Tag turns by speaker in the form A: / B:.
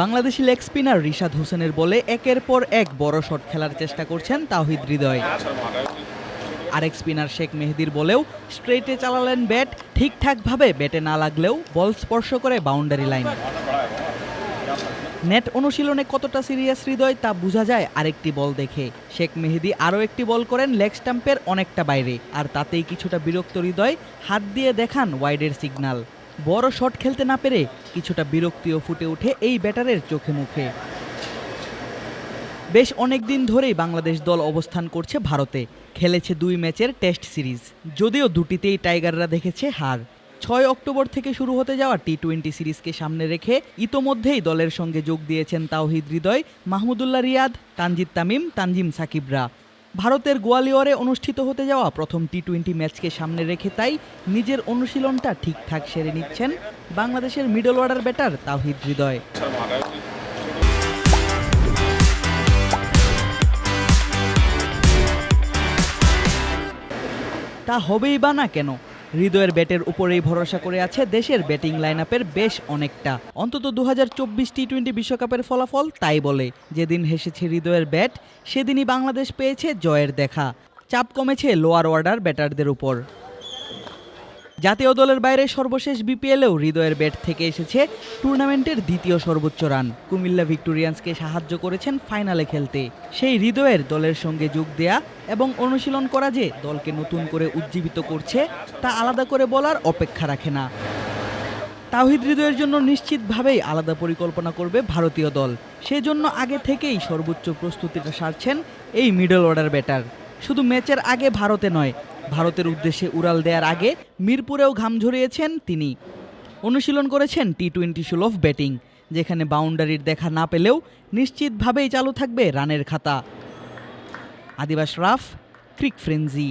A: Bangladeshi leg spinner Rishad হোসেনের বলে একের পর এক বড় শট খেলার চেষ্টা করছেন তাওহিদ হৃদয়। আরেক স্পিনার শেখ মেহেদির বলেও স্ট্রেটে চালালেন ব্যাট, ঠিকঠাকভাবে ব্যাটে না লাগলেও বল স্পর্শ করে বাউন্ডারি লাইন। নেট অনুশীলনে কতটা সিরিয়াস হৃদয় তা বোঝা যায় আরেকটি বল দেখে। শেখ মেহেদি আরও একটি বল করেন লেগ স্টাম্পের অনেকটা বাইরে, আর তাতেই কিছুটা বিরক্ত হৃদয় হাত দিয়ে দেখান ওয়াইডের সিগন্যাল বড় শট খেলতে না পেরে কিছুটা বিরক্তিও ফুটে ওঠে এই ব্যাটারের চোখে মুখে। বেশ অনেক দিন ধরেই বাংলাদেশ দল অবস্থান করছে ভারতে। খেলেছে দুই ম্যাচের টেস্ট সিরিজ। যদিও দুটিতেই টাইগাররা দেখেছে হার। ছয় অক্টোবর থেকে শুরু হতে যাওয়া টি টোয়েন্টি সিরিজকে সামনে রেখে ইতোমধ্যেই দলের সঙ্গে যোগ দিয়েছেন তাওহিদ হৃদয়, মাহমুদুল্লাহ রিয়াদ, তানজিদ তামিম, তানজিম সাকিবরা। ভারতের গোয়ালিয়রে অনুষ্ঠিত হতে যাওয়া প্রথম টি টোয়েন্টি ম্যাচকে সামনে রেখে তাই নিজের অনুশীলনটা ঠিকঠাক সেরে নিচ্ছেন বাংলাদেশের middle order batter Towhid Hridoy. তা হবেই বা না কেন? হৃদয়ের ব্যাটের উপরেই ভরসা করে আছে দেশের ব্যাটিং লাইন বেশ অনেকটা। অন্তত দু হাজার চব্বিশ টি টোয়েন্টি বিশ্বকাপের ফলাফল তাই বলে। যেদিন হেসেছে হৃদয়ের ব্যাট, সেদিনই বাংলাদেশ পেয়েছে জয়ের দেখা। চাপ কমেছে লোয়ার অর্ডার ব্যাটারদের উপর। জাতীয় দলের বাইরে সর্বশেষ বিপিএলেও হৃদয়ের ব্যাট থেকে এসেছে টুর্নামেন্টের দ্বিতীয় সর্বোচ্চ রান। কুমিল্লা ভিক্টোরিয়ান্সকে সাহায্য করেছেন ফাইনালে খেলতে। সেই হৃদয়ের দলের সঙ্গে যোগ দেয়া এবং অনুশীলন করা যে দলকে নতুন করে উজ্জীবিত করছে, তা আলাদা করে বলার অপেক্ষা রাখে না। তাওহিদ হৃদয়ের জন্য নিশ্চিতভাবেই আলাদা পরিকল্পনা করবে ভারতীয় দল। সেজন্য আগে থেকেই সর্বোচ্চ প্রস্তুতিটা সারছেন এই মিডল অর্ডার ব্যাটার। শুধু ম্যাচের আগে ভারতে নয় ভারতের উদ্দেশ্যে উড়াল দেওয়ার আগে মিরপুরেও ঘাম ঝরিয়েছেন তিনি। অনুশীলন করেছেন টি টোয়েন্টি সুলভ ব্যাটিং যেখানে বাউন্ডারির দেখা না পেলেও নিশ্চিতভাবেই চালু থাকবে রানের খাতা। আদিবাস রাফ, ক্রিক ফ্রেঞ্জি